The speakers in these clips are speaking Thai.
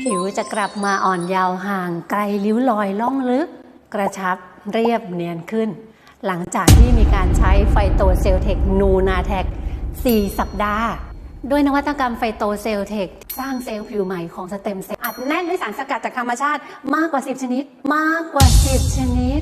ผิวจะกลับมาอ่อนเยาว์ห่างไกลริ้วรอยล่องลึก กระชับเรียบเนียนขึ้น หลังจากที่มีการใช้ไฟโตเซลเทคนูนาแทค4 สัปดาห์ ด้วยนวัตกรรมไฟโตเซลเทคสร้างเซลล์ผิวใหม่ของสเต็มเซลล์อัดแน่นด้วยสารสกัดจากธรรมชาติมากกว่า 10 ชนิด มากกว่า 10 ชนิด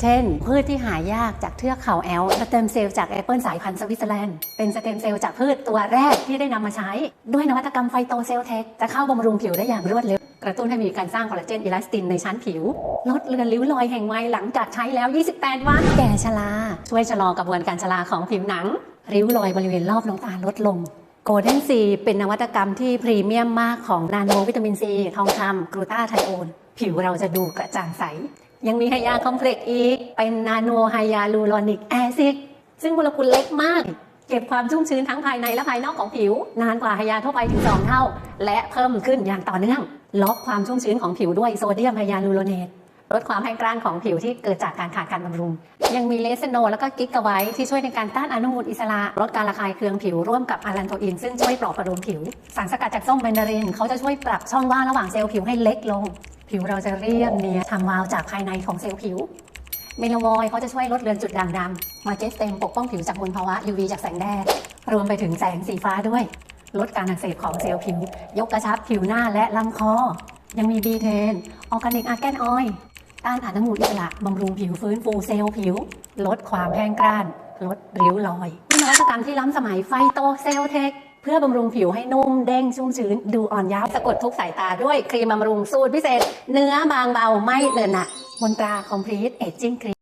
เช่น พืชที่หายากจากเทือกเขาแอลสเต็มเซลล์จากแอปเปิลสายพันธุ์สวิตเซอร์แลนด์เป็นสเต็มเซลล์จากพืชตัวแรกที่ได้นำมาใช้ ด้วยนวัตกรรมไฟโตเซลเทคจะเข้าบำรุงผิวได้อย่างรวดเร็ว กระตุ้นให้มีการสร้างคอลลาเจนอิลาสตินในชั้นผิว ลดเลือนริ้วรอยแห่งวัยหลังจากใช้แล้ว 28 วัน แก่ชราช่วยชะลอกระบวนการชราของผิวหนัง ริ้วรอยบริเวณรอบดวงตาลดลงโกลเด้นซีเป็นนวัตกรรมที่พรีเมียมมากของนาโนวิตามินซีทองคำกลูตาไทโอนผิวเราจะดูกระจ่างใส ยังมีไฮยาคอมเพล็กซ์อีก เป็นนาโนไฮยาลูรอนิกแอซิดซึ่งโมเลกุลเล็กมาก เก็บความชุ่มชื้นทั้งภายในและภายนอกของผิว นานกว่าไฮยาทั่วไปถึง 2 เท่า และเพิ่มขึ้นอย่างต่อเนื่องล็อกความชุ่มชื้นของผิวด้วยโซเดียมไฮยาลูโรเนตลดความแห้งกร้านของผิวที่เกิดจากการขาดการบำรุง ยังมีเลสโนแล้วก็กิกกะไวท์ที่ช่วยในการต้านอนุมูลอิสระ ลดการระคายเคืองผิวร่วมกับอารันโทอิน ซึ่งช่วยปลอบประโลมผิว สารสกัดจากส้มแมนดาริน เขาจะช่วยปรับช่องว่างระหว่างเซลล์ผิวให้เล็กลง ผิวเราจะเรียบเนียนทำวาวจากภายในของเซลล์ผิว เมลาวอยเขาจะช่วยลดเลือนจุดด่างดำมาเจสเตมปกป้องผิวจากมลภาวะ UV จากแสงแดด รวมไปถึงแสงสีฟ้าด้วย ลดการอักเสบของเซลล์ผิว ยกกระชับผิวหน้าและลำคอ ยังมีบีเทนออร์แกนิกอาร์แกนออยล์ต้านอนุมูลอิสระบำรุงผิวฟื้นฟูเซลล์ผิว ลดความแห้งกร้าน ลดริ้วรอยนวัตกรรมที่ล้ำสมัยไฟโตเซลเทค เพื่อบำรุงผิวให้นุ่มเด้งชุ่มชื้นดูอ่อนเยาว์สะกดทุกสายตาด้วยครีมบำรุงสูตรพิเศษ เนื้อบางเบาไม่เนินหนักมนตราคอมพลีทเอจจิ้งครีม